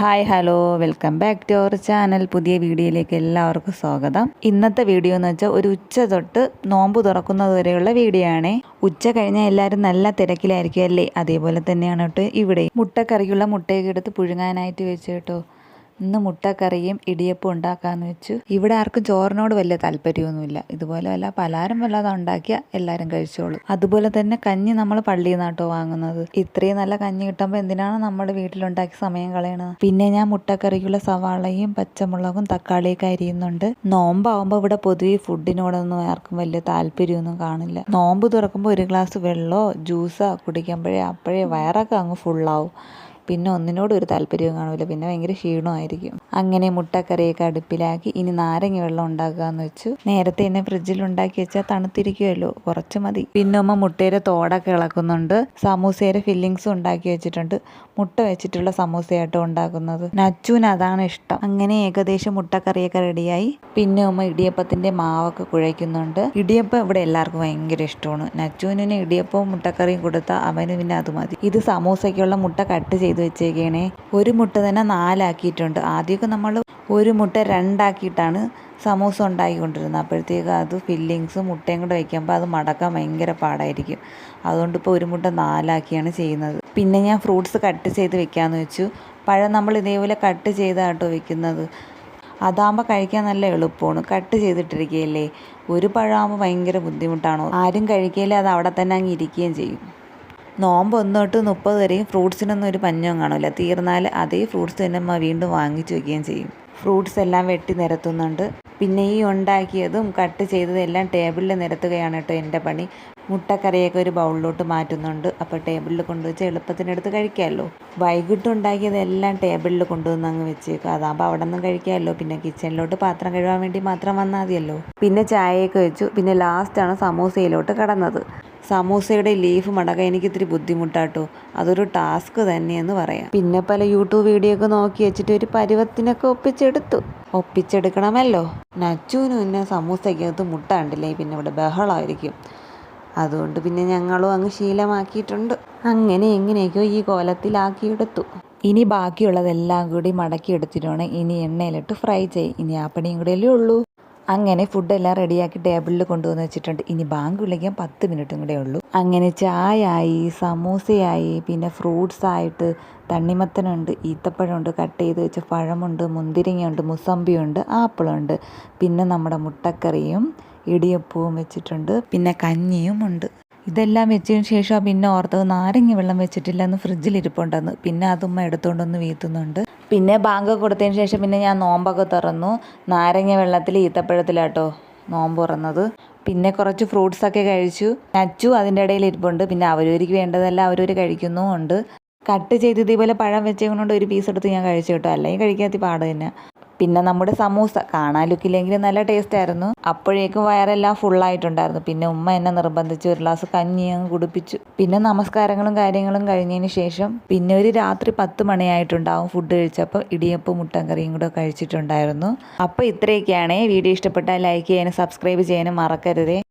Hi hello. Welcome back to our channel. പുതിയ വീഡിയോയിലേക്ക് എല്ലാവർക്കും സ്വാഗതം. ഇന്നത്തെ വീഡിയോ എന്ന് വെച്ചാൽ ഒരു ഉച്ച തൊട്ട് നോമ്പ് തുറക്കുന്നത് വരെയുള്ള വീഡിയോ ആണ്. ഉച്ച കഴിഞ്ഞാൽ എല്ലാവരും നല്ല തിരക്കിലായിരിക്കും അല്ലേ? അതേപോലെ തന്നെയാണ് കേട്ടോ ഇവിടെ. മുട്ടക്കറിക്കുള്ള മുട്ടയൊക്കെ എടുത്ത് പുഴുങ്ങാനായിട്ട് വെച്ച് കേട്ടോ. ഇന്ന് മുട്ടക്കറിയും ഇടിയപ്പം ഉണ്ടാക്കാമെന്ന് വെച്ചു. ഇവിടെ ആർക്കും ചോറിനോട് വലിയ താല്പര്യമൊന്നുമില്ല. ഇതുപോലെ അല്ല പലഹാരം വല്ലാതെ ഉണ്ടാക്കിയാൽ എല്ലാവരും കഴിച്ചോളൂ. അതുപോലെ തന്നെ കഞ്ഞി നമ്മൾ പള്ളിയിൽ നിന്നാട്ടോ വാങ്ങുന്നത്. ഇത്രയും നല്ല കഞ്ഞി കിട്ടുമ്പോൾ എന്തിനാണ് നമ്മുടെ വീട്ടിലുണ്ടാക്കി സമയം കളയണത്? പിന്നെ ഞാൻ മുട്ടക്കറിക്കുള്ള സവാളയും പച്ചമുളകും തക്കാളിയൊക്കെ അരിയുന്നുണ്ട്. നോമ്പാവുമ്പോൾ ഇവിടെ പൊതുവെ ഫുഡിനോടൊന്നും ആർക്കും വലിയ താല്പര്യമൊന്നും കാണില്ല. നോമ്പ് തുറക്കുമ്പോൾ ഒരു ഗ്ലാസ് വെള്ളമോ ജ്യൂസോ കുടിക്കുമ്പോഴേ അപ്പോഴേ വയറൊക്കെ അങ്ങ് ഫുള്ളാവും പിന്നെ ഒന്നിനോടും ഒരു താല്പര്യവും കാണില്ല പിന്നെ ഭയങ്കര ക്ഷീണമായിരിക്കും. അങ്ങനെ മുട്ടക്കറിയൊക്കെ അടുപ്പിലാക്കി ഇനി നാരങ്ങ വെള്ളം ഉണ്ടാക്കാന്ന് വെച്ചു. നേരത്തെ തന്നെ ഫ്രിഡ്ജിൽ ഉണ്ടാക്കി വെച്ചാൽ തണുത്തിരിക്കുമല്ലോ കുറച്ച് മതി. പിന്നെ ഉമ്മ മുട്ടയുടെ തോടൊക്കെ ഇളക്കുന്നുണ്ട്. സമൂസയുടെ ഫില്ലിങ്സും ഉണ്ടാക്കി വെച്ചിട്ടുണ്ട്. മുട്ട വെച്ചിട്ടുള്ള സമൂസയായിട്ടും ഉണ്ടാക്കുന്നത്. നച്ചുവിന് അതാണ് ഇഷ്ടം. അങ്ങനെ ഏകദേശം മുട്ടക്കറിയൊക്കെ റെഡിയായി. പിന്നെ ഉമ്മ ഇടിയപ്പത്തിന്റെ മാവൊക്കെ കുഴയ്ക്കുന്നുണ്ട്. ഇടിയപ്പം ഇവിടെ എല്ലാവർക്കും ഭയങ്കര ഇഷ്ടമാണ്. നച്ചുവിന് ഇടിയപ്പവും മുട്ടക്കറിയും കൊടുത്താൽ അവന് പിന്നെ അത് മതി. ഇത് സമൂസയ്ക്കുള്ള മുട്ട കട്ട് ചെയ്ത് വെച്ചേക്കണേ. ഒരു മുട്ട തന്നെ നാലാക്കിയിട്ടുണ്ട്. ആദ്യമൊക്കെ നമ്മൾ ഒരു മുട്ട രണ്ടാക്കിയിട്ടാണ് സമൂസ ഉണ്ടാക്കിക്കൊണ്ടിരുന്നത്. അപ്പോഴത്തേക്ക് അത് ഫില്ലിങ്സും മുട്ടയും കൂടെ വയ്ക്കുമ്പോൾ അത് മടക്കാൻ ഭയങ്കര പാടായിരിക്കും. അതുകൊണ്ട് ഇപ്പോൾ ഒരു മുട്ട നാലാക്കിയാണ് ചെയ്യുന്നത്. പിന്നെ ഞാൻ ഫ്രൂട്ട്സ് കട്ട് ചെയ്ത് വെക്കാമെന്ന് വെച്ചു. പഴം നമ്മൾ ഇതേപോലെ കട്ട് ചെയ്താട്ടോ വെക്കുന്നത്. അതാകുമ്പോൾ കഴിക്കാൻ നല്ല എളുപ്പമാണ്. കട്ട് ചെയ്തിട്ടിരിക്കുകയല്ലേ ഒരു പഴമാകുമ്പോൾ ഭയങ്കര ബുദ്ധിമുട്ടാണോ. ആരും കഴിക്കുകയില്ല അത് അവിടെ തന്നെ അങ്ങ് ഇരിക്കുകയും ചെയ്യും. നോമ്പ് ഒന്ന് തൊട്ട് മുപ്പത് വരെയും ഫ്രൂട്ട്സിനൊന്നും ഒരു പഞ്ഞവും കാണില്ല തീർന്നാൽ അതേ ഫ്രൂട്ട്സ് തന്നെ അമ്മ വീണ്ടും വാങ്ങിച്ചു വയ്ക്കുകയും ചെയ്യും. ഫ്രൂട്ട്സ് എല്ലാം വെട്ടി നിരത്തുന്നുണ്ട്. പിന്നെ ഈ ഉണ്ടാക്കിയതും കട്ട് ചെയ്തതും എല്ലാം ടേബിളിൽ നിരത്തുകയാണ് കേട്ടോ എന്റെ പണി. മുട്ടക്കറിയൊക്കെ ഒരു ബൗളിലോട്ട് മാറ്റുന്നുണ്ട്. അപ്പോൾ ടേബിളിൽ കൊണ്ടുവച്ച് എളുപ്പത്തിനെടുത്ത് കഴിക്കാമല്ലോ. വൈകിട്ട് ഉണ്ടാക്കിയതെല്ലാം ടേബിളിൽ കൊണ്ടുവന്ന് അങ്ങ് വെച്ചേക്കും. അതാകുമ്പോൾ അവിടെ നിന്നും കഴിക്കാമല്ലോ. പിന്നെ കിച്ചണിലോട്ട് പാത്രം കഴുകാൻ വേണ്ടി മാത്രം വന്നാൽ മതിയല്ലോ. പിന്നെ ചായയൊക്കെ വെച്ചു. പിന്നെ ലാസ്റ്റാണ് സമോസയിലോട്ട് കടന്നത്. സമൂസയുടെ ലീഫ് മടക്കാൻ എനിക്കിത്തിരി ബുദ്ധിമുട്ടാട്ടോ. അതൊരു ടാസ്ക് തന്നെയെന്ന് പറയാം. പിന്നെ പല യൂട്യൂബ് വീഡിയോ ഒക്കെ നോക്കി വെച്ചിട്ട് ഒരു പരുവത്തിനൊക്കെ ഒപ്പിച്ചെടുത്തു. ഒപ്പിച്ചെടുക്കണമല്ലോ. നച്ചുവിന് പിന്നെ സമൂസയ്ക്കകത്ത് മുട്ട കണ്ടില്ലേ പിന്നെ ഇവിടെ ബഹളമായിരിക്കും അതുകൊണ്ട് പിന്നെ ഞങ്ങളും അങ്ങ് ശീലമാക്കിയിട്ടുണ്ട്. അങ്ങനെ എങ്ങനെയൊക്കെയോ ഈ കോലത്തിലാക്കിയെടുത്തു. ഇനി ബാക്കിയുള്ളതെല്ലാം കൂടി മടക്കി എടുത്തിട്ടാണ് ഇനി എണ്ണയിലിട്ട് ഫ്രൈ ചെയ്യും ഇനി ആ പണിയും കൂടെയല്ലേ ഉള്ളൂ. അങ്ങനെ ഫുഡെല്ലാം റെഡിയാക്കി ടേബിളിൽ കൊണ്ടുവന്ന് വെച്ചിട്ടുണ്ട്. ഇനി ബാങ്ക് വിളിക്കാൻ പത്ത് മിനിറ്റും കൂടെ ഉള്ളൂ. അങ്ങനെ ചായ ആയി സമൂസയായി പിന്നെ ഫ്രൂട്ട്സ് ആയിട്ട് തണ്ണിമത്തനുണ്ട് ഈത്തപ്പഴമുണ്ട് കട്ട് ചെയ്ത് വെച്ച പഴമുണ്ട് മുന്തിരിങ്ങയുണ്ട് മുസമ്പിയുണ്ട് ആപ്പിളുണ്ട്. പിന്നെ നമ്മുടെ മുട്ടക്കറിയും ഇടിയപ്പവും വെച്ചിട്ടുണ്ട്. പിന്നെ കഞ്ഞിയും ഉണ്ട് ഇതെല്ലാം വെച്ചതിന് ശേഷം പിന്നെ ഓർത്തത് നാരങ്ങ വെള്ളം വെച്ചിട്ടില്ല എന്ന് ഫ്രിഡ്ജിൽ ഇരിപ്പുണ്ടെന്ന്. പിന്നെ അതുമ്മ എടുത്തുകൊണ്ടൊന്ന് വീത്തുന്നുണ്ട്. പിന്നെ ബാങ്ക് കൊടുത്തതിന് ശേഷം പിന്നെ ഞാൻ നോമ്പൊക്കെ തുറന്നു. നാരങ്ങ വെള്ളത്തിൽ ഈത്തപ്പഴത്തിലാട്ടോ നോമ്പ് തുറന്നത്. പിന്നെ കുറച്ച് ഫ്രൂട്ട്സൊക്കെ കഴിച്ചു. നച്ചു അതിന്റെ ഇടയിൽ ഇരിപ്പുണ്ട്. പിന്നെ അവരവർക്ക് വേണ്ടതെല്ലാം അവരവർ കഴിക്കുന്നുമുണ്ട് കട്ട് ചെയ്ത് ഇതേപോലെ പഴം വെച്ചതുകൊണ്ട് ഒരു പീസ് എടുത്ത് ഞാൻ കഴിച്ചു കേട്ടോ. അല്ലെങ്കിൽ കഴിക്കാത്ത പാട് തന്നെ. പിന്നെ നമ്മുടെ സമൂസ. കാണാൻ നല്ല ടേസ്റ്റ് ആയിരുന്നു. അപ്പോഴേക്കും വയറെല്ലാം ഫുള്ളായിട്ടുണ്ടായിരുന്നു പിന്നെ ഉമ്മ എന്നെ നിർബന്ധിച്ച് ഒരു ഗ്ലാസ് കഞ്ഞി അങ്ങ് കുടിപ്പിച്ചു. പിന്നെ നമസ്കാരങ്ങളും കാര്യങ്ങളും കഴിഞ്ഞതിന് ശേഷം പിന്നെ ഒരു രാത്രി പത്ത് മണിയായിട്ടുണ്ടാവും ഫുഡ് കഴിച്ചപ്പോൾ ഇടിയപ്പം മുട്ടൻ കറിയും കൂടെ കഴിച്ചിട്ടുണ്ടായിരുന്നു. അപ്പോൾ ഇത്രയൊക്കെയാണ്. വീഡിയോ ഇഷ്ടപ്പെട്ടാൽ ലൈക്ക് ചെയ്യാനും സബ്സ്ക്രൈബ് ചെയ്യാനും മറക്കരുതേ.